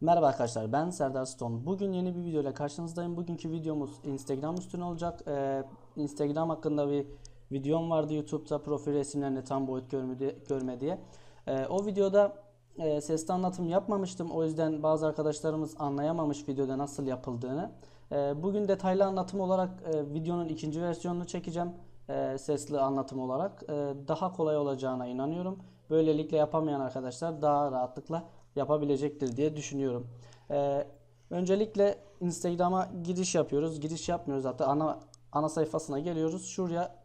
Merhaba arkadaşlar ben Serdar Stone. Bugün yeni bir video ile karşınızdayım. Bugünkü videomuz Instagram üstüne olacak. Ee, Instagram hakkında bir videom vardı YouTube'da profil resimlerini tam boyut görme, görme diye. Ee, o videoda e, sesli anlatım yapmamıştım. O yüzden bazı arkadaşlarımız anlayamamış videoda nasıl yapıldığını. Ee, bugün detaylı anlatım olarak e, videonun ikinci versiyonunu çekeceğim. e, sesli anlatım olarak. E, daha kolay olacağına inanıyorum. Böylelikle yapamayan arkadaşlar daha rahatlıkla yapabilecektir diye düşünüyorum. Ee, öncelikle Instagram'a giriş yapıyoruz. Giriş yapmıyoruz hatta ana ana sayfasına geliyoruz. Şuraya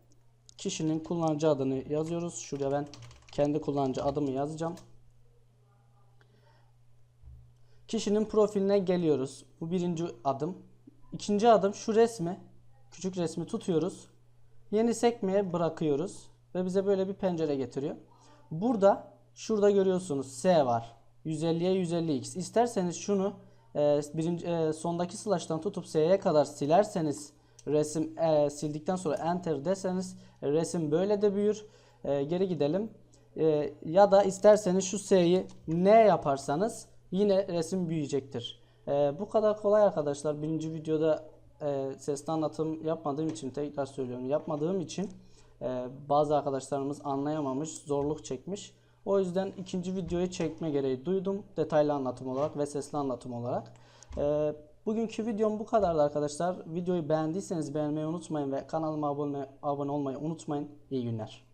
kişinin kullanıcı adını yazıyoruz. Şuraya ben kendi kullanıcı adımı yazacağım. Kişinin profiline geliyoruz. Bu birinci adım. İkinci adım şu resmi, küçük resmi tutuyoruz. Yeni sekmeye bırakıyoruz ve bize böyle bir pencere getiriyor. Burada şurada görüyorsunuz S var. 150'ye 150x. İsterseniz şunu e, birinci, e, sondaki slash'tan tutup S'ye kadar silerseniz resim e, sildikten sonra enter deseniz resim böyle de büyür. E, geri gidelim. E, ya da isterseniz şu S'yi ne yaparsanız yine resim büyüyecektir. E, bu kadar kolay arkadaşlar. Birinci videoda e, sesli anlatım yapmadığım için tekrar söylüyorum. Yapmadığım için e, bazı arkadaşlarımız anlayamamış, zorluk çekmiş. O yüzden ikinci videoyu çekme gereği duydum. Detaylı anlatım olarak ve sesli anlatım olarak. E, bugünkü videom bu kadardı arkadaşlar. Videoyu beğendiyseniz beğenmeyi unutmayın ve kanalıma abone, abone olmayı unutmayın. İyi günler.